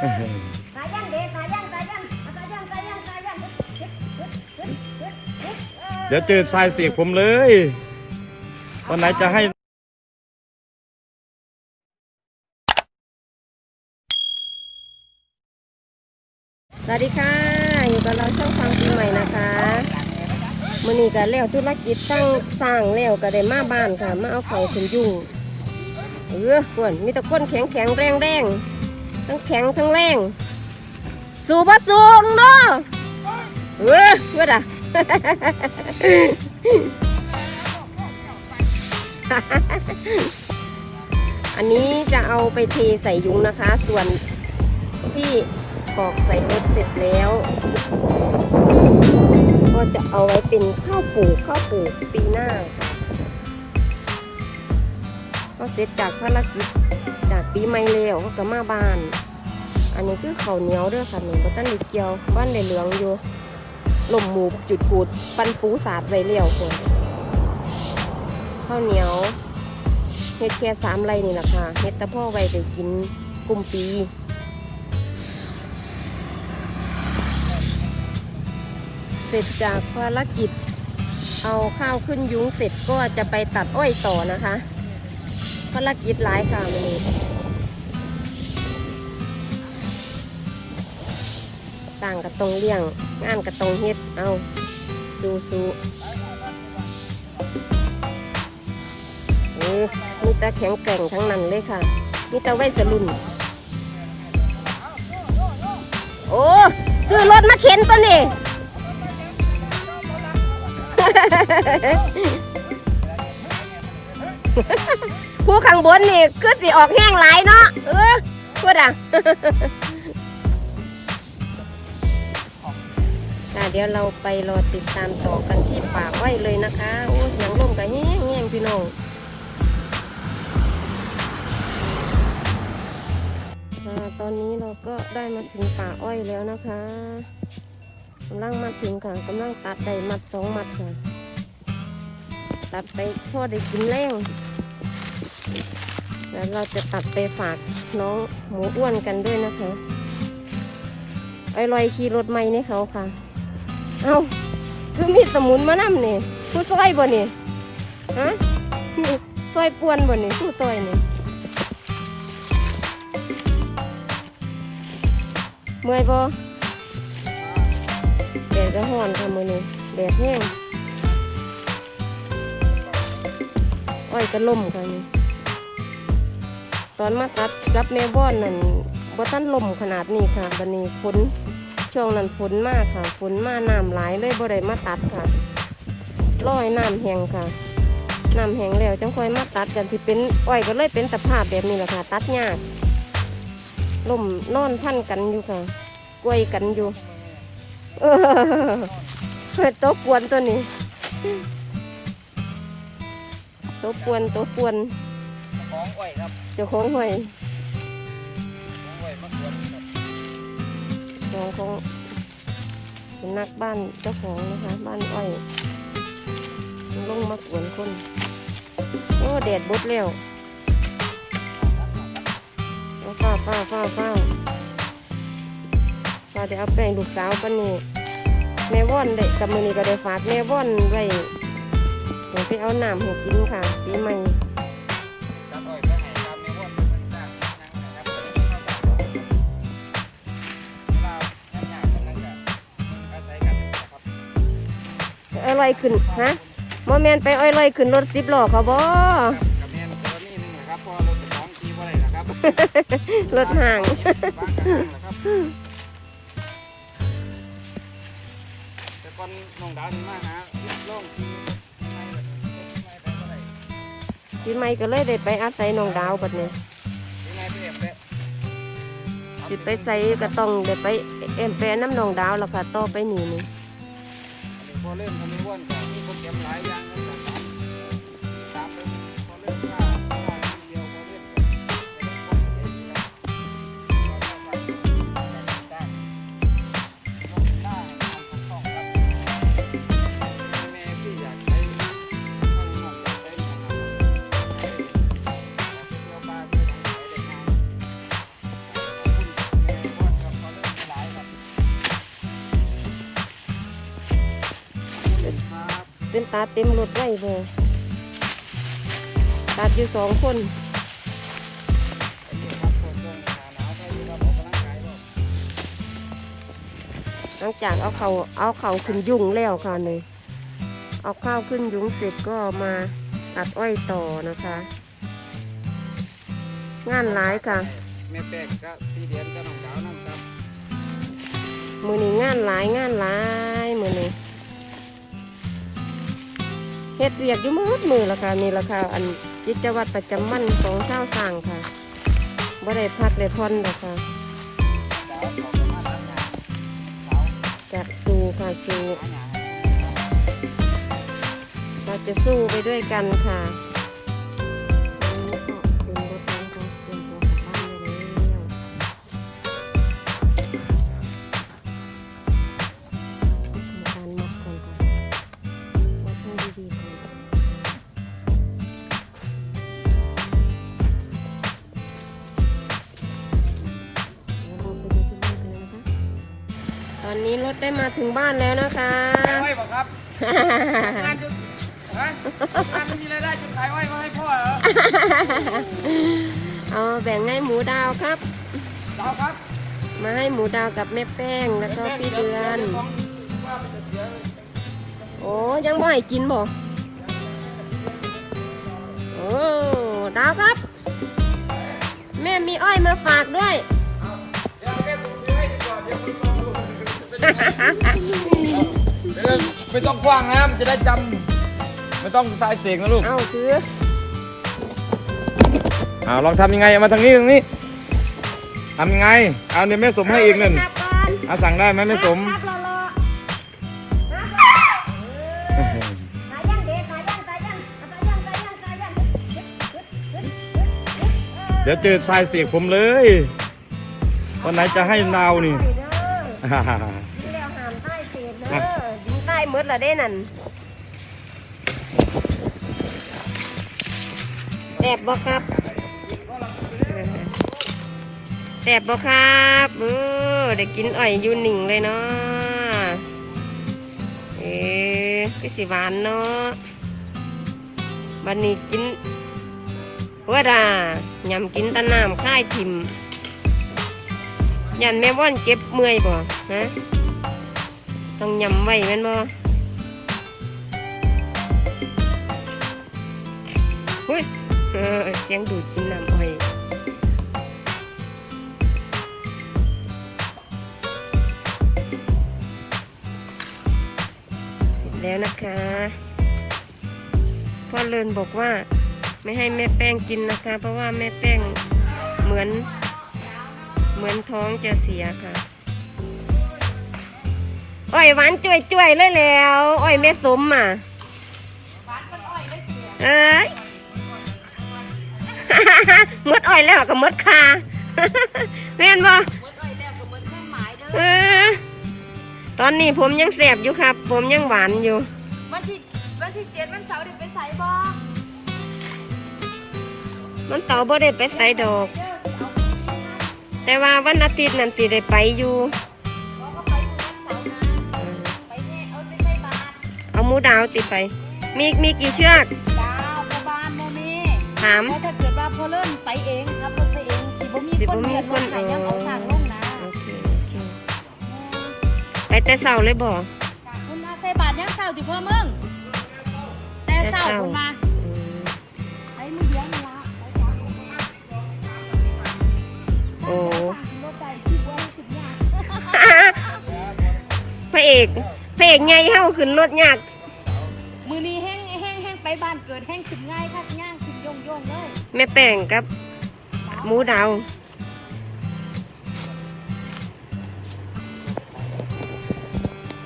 สายันเด็กสายันสายันสายันสายันสายันเดี๋ยวเจอทรายเสียกผมเลยวันไหนจะให้สวัสดีค่ะ อยู่กับเราช่องฟังปีใหม่นะคะมื่อนี้ก็แล้วธุรกิจตั้งสร้างแล้วก็ได้มาบ้านค่ะ มาเอาเขาขึ้นยุ่งเออควรมีตะก้นแข็งแข็งแรงแรง ทั้งแข็งทั้งแรงสู้ปะสู้ลุงเนาะเออเพื่ออะอันนี้จะเอาไปเทใส่ยุงนะคะ ส่วนที่กรอกใส่รถเสร็จแล้ว ก็จะเอาไว้เป็นข้าวปลูกข้าวปลูกปีหน้า ก็เสร็จจากภารกิจ ปีใหม่แล้วก็กลับมาบ้าน อันนี้คือข้าวเหนียวเด้วยค่ะหนูก็ตั้งเกี่ยวบ้านในเหลืองอยู่ลมหมูจุดกูด ปันปูสาดไว้เลี้ยวคนข้าวเหนียวเฮ็ดแค่สามไรนี่แหละค่ะเฮ็ดตะพ่อไว้ไปกินกุมปีเสร็จจากภารกิจ เอาข้าวขึ้นยุ้งเสร็จก็จะไปตัดอ้อยต่อนะคะภารกิจหลายค่ะวันนี้ ต่างกระตรงเลี้ยง งานกระตรงเฮ็ด เอาสู้สู้เออมีแต่แข็งแกร่งทั้งนั้นเลยค่ะ มีแต่ไว้สรุ่นโอ้ซื้อรถมาเข็นตัวนี้ผู้ข้างบนนี่คือสิออกแห้งหลายเนาะเออพูดอะ เดี๋ยวเราไปรอติดตามต่อกันที่ป่าไว้เลยนะคะโอ้เสียงลมกันแห้งแห้งพี่น้องค่ะตอนนี้เราก็ได้มาถึงป่าอ้อยแล้วนะคะกำลังมาถึงค่ะกำลังตัดได้มัดสองมัดค่ะ ตัดไปพ่อได้กินแรงแล้วเราจะตัดไปฝากน้องหมูอ้วนกันด้วยนะคะไอ้ลอยขี่รถไม่ในเขาค่ะ เอาคือมีสมุนมานั่มนี่ผู้ซอยบ่นี่ฮะซอยปวนบ่นี่ผู้ซอยนี่เมื่อยบ่แดดก็ห้อนค่ะมือนี้แดดแห้งอ้อยกระล่มค่ะนี่ตอนมาตัดกับแม่บ้อนนั่นบ่ทันล่มขนาดนี้ค่ะบันนี้ฝน ช่วงนั้นฝนมากค่ะฝนมาน้ำหลายเลยบ่ได้มาตัดค่ะร้อยน้ำแห้งค่ะน้ำแห้งแล้วจังค่อยมาตัดกันที่เป็นอ้อยก็เลยเป็นสภาพแบบนี้แหละค่ะ ตัดยากล่มนอนพันกันอยู่ค่ะกล้วยกันอยู่เออตกกวนตัวนี้ตัวปวนตัวปวนของอ้อยครับเจ้าของหอย ของของเป็นนักบ้านเจ้าของนะคะ บ้านอ้อยลงมากวนคน โอ้แดดบดแล้วฟ้าฟ้าฟ้าฟ้าฟ้าเดี๋ยวเอาแป้งลูกสาวปันนี้แม่ว่อนเด็กกับมือนี้ก็ได้ฝากแม่ว่อนไว้เดี๋ยวไปเอาน้ำให้กินค่ะปีใหม่ อาลอยขึ้นฮะโมเมนไปอ้อยลอยขึ้นรถสิบล้อเขาบ่กับแม่นกรณีหนึงนะครับเพราะว่ารถจะของทีว่าไรนะครับรถห่างบ้านกันนะครับแต่ก่อนน้องดาวนี่มาหาล่องทีไม่แบบไม่ไปเท่าไหร่พี่ไม่ก็เลยได้ไปอาศัยน้องดาวบัดนี้ยังไงพี่เอ็มเป๊ะสิไปใส่ก็ต้องได้ไปเอ็มแปรน้ำน้องดาวแล้วค่ะต่อไปนี่นี่อันนี้ พอเริ่มทำให้อ้วนก็มีโปรแกรมหลายอย่าง ตาเต็มรถไว้เลยตัดอยู่สองคนไอ้ที่ครับพวกช่วงหน้าหนาวก็อยู่กับออกกำลังกายบ่หลังจากเอาเขาเอาเขาขึ้นยุงแล้วค่ะนี่เอาข้าวขึ้นยุงเสร็จก็มาตัดอ้อยต่อนะคะ งานหลายค่ะแม่แป้งก็พี่เดียนก็น้องสาวน้ำครับมือนี้งานหลายงานหลายมือนี้ เฮ็ดเรียกอยู่มืดมือละค่ะนี่ละค่ะอันกิจวัตรประจำวันของชาสร้างค่ะบ่ได้พักได้ผ่อนดอกค่ะสาวเขาก็มาทำงานสาวจัดสู้ค่ะสู้เราจะสู้ไปด้วยกันค่ะ อนนี้รถได้มาถึงบ้านแล้วนะคะขายอ้อยบ่ครับงานจุดฮะงานไม่มีรายได้จุดขายอ้อยก็ให้พ่อเหรอเอาแบ่งให้หมูดาวครับสาวครับ มาให้หมูดาวกับแม่แป้งแล้วก็พี่เดือนว่ามันจะเสียโอ้ยังบ่ให้กินบ่โอ้ดาวครับ แม่มีอ้อยมาฝากด้วย ไม่ต้องกว้างนะมันจะได้จำไม่ต้องสายเสียงนะลูกเอาถือเอาลองทำยังไงเอามาทางนี้ทางนี้ทำยังไง เอาเนี่ยแม่สมให้อีกนั่นนับก่อนเอาสั่งได้ไหมแม่สมเออตายังเด็กตายังตายังตายังตายังตายังฮึดฮึดฮึดฮึดฮึดเออเดี๋ยวเจอทรายเสียกผมเลย วันไหนจะให้นาวนี่ ต้เศษเด้อยิงใต้มืดละเด้นั่นแสบบ่ครับแสบบ่ครับเออได้กินอ้อยอยูหนิ่งเลยเนาะเอ๊ก็สิหวานเนาะบันนี้กินว่าดายำกินตะน้ำค่ายทิมยันแม่ว่อนเจ็บเมื่อยบ่ฮะ ต้องยำไว้แม่นบ่หุ้ยเออเสียงดูดกินน้ำอ้อยแล้วนะคะพ่อเลินบอกว่าไม่ให้แม่แป้งกินนะคะ เพราะว่าแม่แป้งเหมือน เหมือนท้องจะเสียค่ะ อ้อยหวานจ่วยจ่วยๆเลยแล้วอ้อยแม่สมอะเอ้ยหมดอ้อยแล้วก็หมดคาแม่นบ่เออตอนนี้ผมยังแสบอยู่ครับ ผมยังหวานอยู่วันที่วันที่เจ็ดวันเสาร์เดี๋ยวไปใส่บ่มันเต่าบ่ได้ไปใส่ดอกเด้อสิเอาแต่ว่าวันอาทิตย์นั่นสิได้ไปอยู่ หมูดาวติดไป มีมีกี่เชือก ดาวประบาลโมเมถาม แล้วถ้าเกิดว่าพอเริ่มไปเองครับรถไปเองสิบ่มีสิคบ่นมีเดือดคร้อนนไหนยังเอาทางลงนะโอเคโอเคไปแต่เสาเลยบ่คุณมาใส่บาตรยังเศร้าจิพ่อมึงแต่เศร้าแต่เช้า คุณมาอืมไอ้มือเดียวนี่ละไปจ้ะโอ้รถใจคิดว่ารู้สึกยากพระเอกพระเอกไงเฮาขึ้นรถยาก แห้งขึ้นง่ายคักย่างขึ้นโยงโยงเลยแม่แป้งกับหมูดาว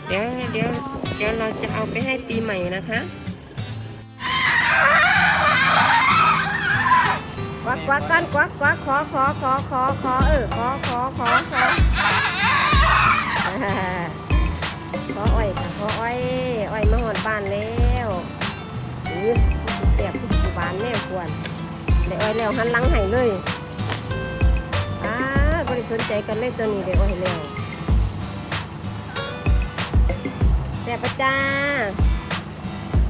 เดี๋ยวเดี๋ยวเดี๋ยวเราจะเอาไปให้ปีใหม่นะคะควักควักกันควักควักขอขอขอขอขอเออขอขอขอขอ ได้อ้อยแล้วหันหลังให้เลยอ่าบริสนใจกันเลยตัวนี้ได้อ้อยแล้วแต่ประจ้า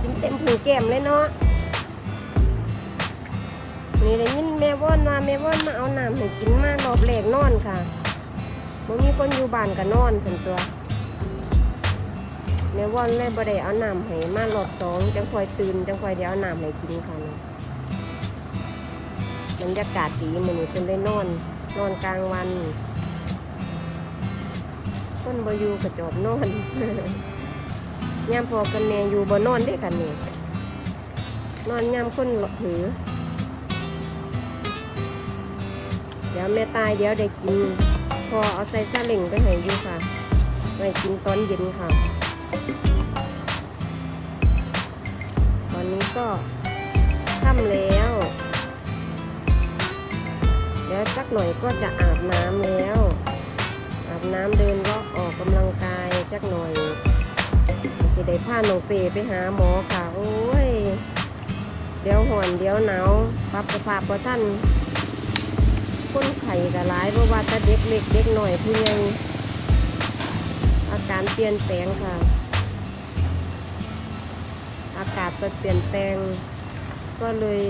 กินเต็มผูแก้มเลยเนาะนี่ได้ยินแม่ว่อนว่าแม่ว่อนมาเอาน้ำให้กินมารอบแรกนอนค่ะบ่มีคนอยู่บ้านก็นอนเพิ่นตัวแม่ว่อนเลยบ่ได้เอาน้ำให้มารอบสองจังคอยตื่นจังคอยได้เอาน้ำให้กินค่ะ บรรยากาศดีมือนี้เพิ่นได้นอน นอนกลางวันคนบอยู่ก็จอบนอนยามพอกันแม่อยู่บ่นอนได้กันนี่นอนยามคนถือ เดี๋ยวแม่ตายเดี๋ยวได้กิน พอเอาใส่ซาเล่งไปให้อยู่ค่ะไว้กินตอนเย็นค่ะ ตอนนี้ก็ค่ำแล้ว เดี๋ยวสักหน่อยก็จะอาบน้ำแล้ว อาบน้ำเดินเลาะออกกำลังกายจักหน่อยจะได้พาหนูเปไปหาหมอค่ะ โอ้ย เดี๋ยวห่อนเดี๋ยวหนาวปรับสภาพบ่ท่านคนไข่กระหลายเพราะว่าแต่เด็กเล็กเด็กหน่อยผู้ใหญ่อาการเปลี่ยนแปลงค่ะ อากาศเปลี่ยนแปลงก็เลย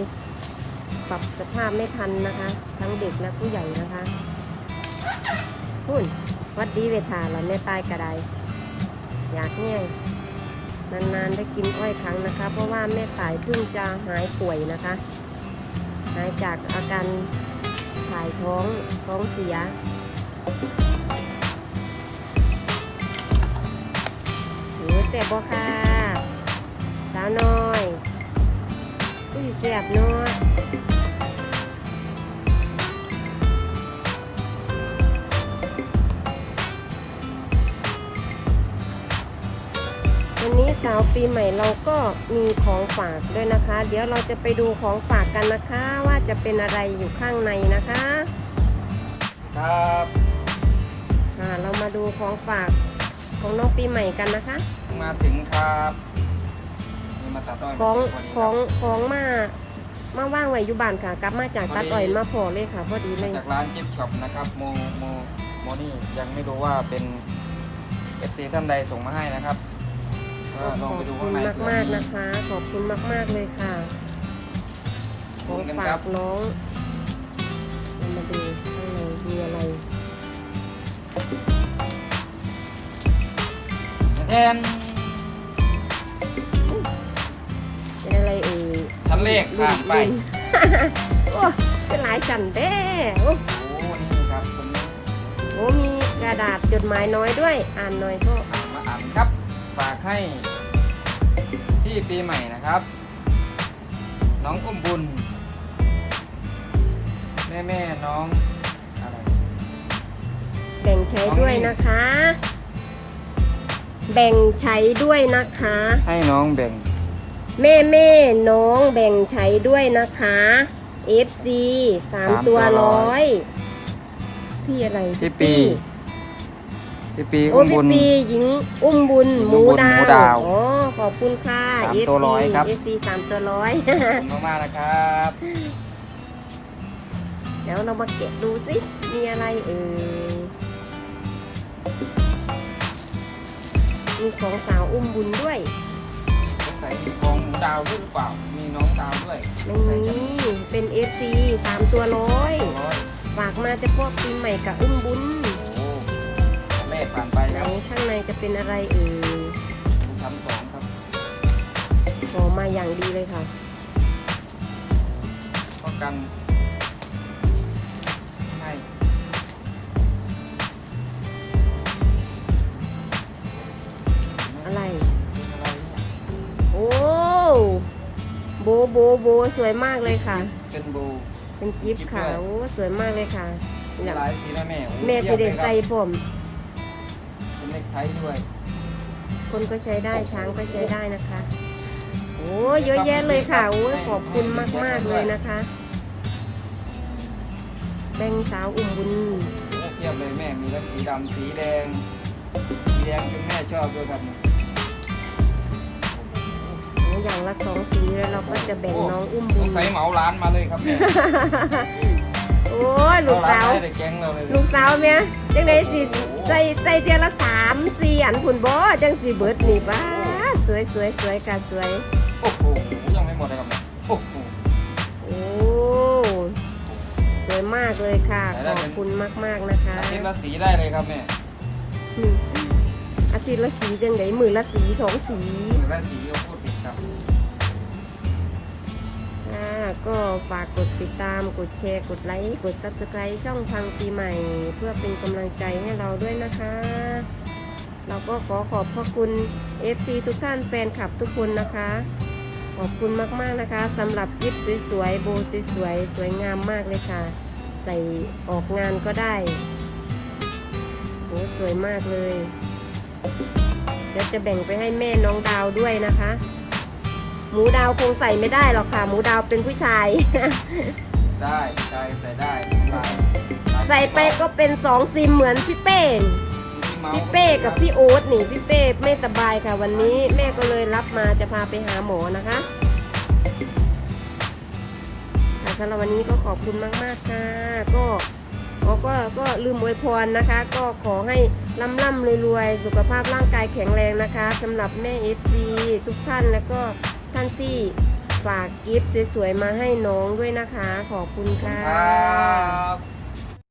ปรับสภาพไม่ทันนะคะ ทั้งเด็กและผู้ใหญ่นะคะพุ่นวัดดีเวทาเราไม่ตายกระไดอยากเนี่ยนานๆได้กินอ้อยครั้งนะคะ เพราะว่าแม่ตายเพิ่งจะหายป่วยนะคะ หายจากอาการถ่ายท้องท้องเสียหนูเสบบ่ค่ะสาวน้อย อุ้ยเสียบเนาะวันนี้สาวปีใหม่เราก็มีของฝากด้วยนะคะ เดี๋ยวเราจะไปดูของฝากกันนะคะ ว่าจะเป็นอะไรอยู่ข้างในนะคะ ครับอ่าเรามาดูของฝากของน้องปีใหม่กันนะคะ มาถึงครับนี่ มาตัดอ้อยของพดีของของมามาว่างไว้อยู่บ้านค่ะ กลับมาจากตัดอ้อยมาพอเลยค่ะพอดีเลยจากร้านกิฟช็อปนะครับโมโมโมนี่ยังไม่รู้ว่าเป็น FC ท่านใดส่งมาให้นะครับก็ลองไปดูขอบข้างคุณในมากมากๆนะคะ ขอบคุณมากมากๆเลยค่ะขขออบงคุณฝาครักบน้องเรามาดูข้างในมีอะไรแทนเป็น เลขผ่านไป โอ้เป็นหลายจันเด้โอ้โอ้นี่ครับคนนี้โหมีกระดาษจดหมายน้อยด้วย อ่านหน่อยก็อ่านมาอ่านครับ ฝากให้พี่ปีใหม่นะครับ น้องอุ้มบุญ แม่แม่น้องอะไรแบ่งใช้ด้วยนะคะ แบ่งใช้ด้วยนะคะ ให้น้องแบ่ง แม่แม่น้องแบ่งใช้ด้วยนะคะ FC สามตัวร้อยพี่อะไรพี่ปี พี่ปีโอ้อุ้มพี่บุญปีหญิงอุ้มบุญหญิงหมูอุ้มบุญดาหมูวดาวโอ้ขอบคุณค่ะ สาม FC ตัวร้อยครับ FC สามตัวร้อย ขอบคุณมากๆนะครับเดี๋ยวเรามาเก็บดูสิ มีอะไรเอ่ย มีของสาวอุ้มบุญด้วย สงสัยมีของหมูดาวด้วยหรือเปล่า มีน้องดาวด้วยไม่มีเป็น FC สามตัวร้อยร้อยฝากมาจะพวกปีใหม่กับอุ้มบุญโอ้แม่ผ่านไปไหนครับข้างในจะเป็นอะไรเอ่ยชั้นสองครับขอมาอย่างดีเลยค่ะ ป้องกัน บโบโบสวยมากเลยค่ะ เป็นบูเป็นกิฟต์ค่ะ โอ้สวยมากเลยค่ะเป็นเนี่ยลายสีนะแม่โอ้แม่จะเยี่ได้ยมเลยครับใส่ผมเป็นเลขไทยด้วย คนก็ใช้ได้ช้างก็ใช้ได้นะคะ โอ้เยอะแยะเลยค่ะ โอ้ยขอบคุณมากมากๆเลยนะคะ แบงสาวอุ่มบุญโอ้เทียบเลยแม่มีทั้งสีดำสีแดง สีแดงจนแม่ชอบด้วยครับ อย่างละสองสีแล้วเราก็จะแบ่งน้องอุ้มสบุงญสัยเหมาร้านมาเลยครับแม่โอ้ยลูกเอร้สานวให้ได้แก๊งเราเลยลูกสาวเนี่ยจังไดสิใส่ใส่เทียละสามสี่อันผุนบ่จังสีเบิดนี่ป้าสวยสวยสวยค่ะสวยโโอ้โหยังไม่หมดเลยครับเนี่ยโอ้โหโอ้สวยมากเลยค่ะไหนขล่ะอบเป็นคุณมากๆนะคะอาทิตย์ละสีได้เลยครับแม่อืมอาทิตย์ละสีจังไดมือละสีสองสีหรือละสีก็พูดผิดครับค่ะ ก็ฝากกดติดตาม กดแชร์ กดไลค์ กด subscribe ช่องพังปีใหม่ เพื่อเป็นกำลังใจให้เราด้วยนะคะ เราก็ขอขอบพระคุณ FC ทุกท่านแฟนคลับทุกคนนะคะ ขอบคุณมากๆนะคะสำหรับกิฟสวยๆโบสวยๆสวยงามมากเลยค่ะ ใส่ออกงานก็ได้โหสวยมากเลย เดี๋ยวจะแบ่งไปให้แม่น้องดาวด้วยนะคะ หมูดาวคงใส่ไม่ได้หรอกค่ะ หมูดาวเป็นผู้ชาย ได้ได้ใส่ได้ลายลายใส่ไปก็เป็นสองซิมเหมือนพี่เป้พี่เมาส์พี่เป้กับพี่โอ๊ตนี่พี่เป้ไม่สบายค่ะ วันนี้แม่ก็เลยรับมาจะพาไปหาหมอนะคะค่ะสำหรับวันนี้ก็ขอบคุณมาก ๆ ค่ะ ก็ก็ก็ก็ลืมอวยพรนะคะ ก็ขอให้ร่ำร่ำรวยๆสุขภาพร่างกายแข็งแรงนะคะสำหรับแม่เอฟซีทุกท่านแล้วก็ ท่านที่ฝากกิฟต์สวยๆมาให้น้องด้วยนะคะ ขอบคุณค่ะ